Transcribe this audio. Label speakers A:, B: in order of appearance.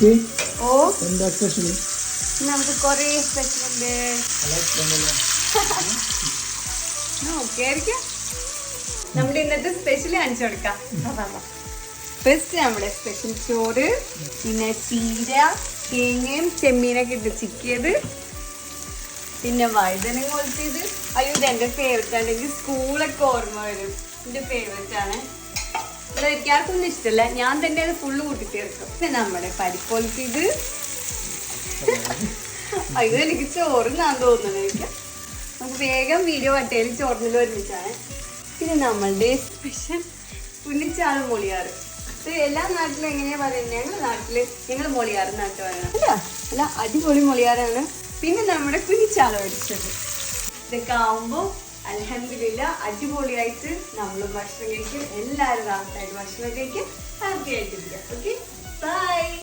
A: കുട്ടി
B: ഓ.
A: എന്താ സ്പെഷ്യൽ
B: നമുക്ക് കുറേ സ്പെഷ്യൽ ഉണ്ട്. നമ്മുടെ ഇന്നത്തെ സ്പെഷ്യൽ കാണിച്ചു കൊടുക്കാം. ഫസ്റ്റ് നമ്മുടെ സ്പെഷ്യൽ ചോറ് പിന്നെ ചീര തേങ്ങയും ചെമ്മീനൊക്കെ ഇട്ട് ചിക്കിയത് പിന്നെ വഴുതനം കൊളുത്തിയത്. അയ്യോ ഇത് എന്റെ ഫേവററ്റ് ആണെങ്കിൽ സ്കൂളൊക്കെ ഓർമ്മ വരും. എന്റെ ഫേവററ്റ് ആണ്. ഇവിടെ എനിക്കാർക്കൊന്നും ഇഷ്ടമല്ല ഞാൻ തന്നെ അത് ഫുള്ള് കൂട്ടിത്തീർക്കും പിന്നെ നമ്മുടെ പരിപ്പൊലുത്തിയത് അയ്യോ എനിക്ക് ചോറുന്നാന്ന് തോന്നുന്നത് എനിക്ക്. നമുക്ക് വേഗം വീഡിയോ വട്ടയിൽ ചോറിനിൽ ഒരുമിച്ചാണ്. പിന്നെ നമ്മളുടെ സ്പെഷ്യൽ പുള്ളിച്ചാറ് മൊളിയാറ്. ഇത് എല്ലാ നാട്ടിലും എങ്ങനെയാ പറയുന്നത് ഞങ്ങളുടെ നാട്ടിൽ ഞങ്ങൾ മൊളിയാറ് നാട്ടിൽ പറയണം അല്ല അല്ല അടിപൊളി മൊളിയാറാണ്. പിന്നെ നമ്മുടെ കുഞ്ഞിച്ചാറ് പഠിച്ചത് ഇതൊക്കെ ആവുമ്പോൾ അലഹമില്ല അടിപൊളിയായിട്ട് നമ്മൾ ഭക്ഷണം കഴിക്കും എല്ലാവരും റാഹത്തായിട്ട് ഭക്ഷണം കഴിക്കും ഹാപ്പി ആയിട്ടിരിക്കുക. ഓക്കെ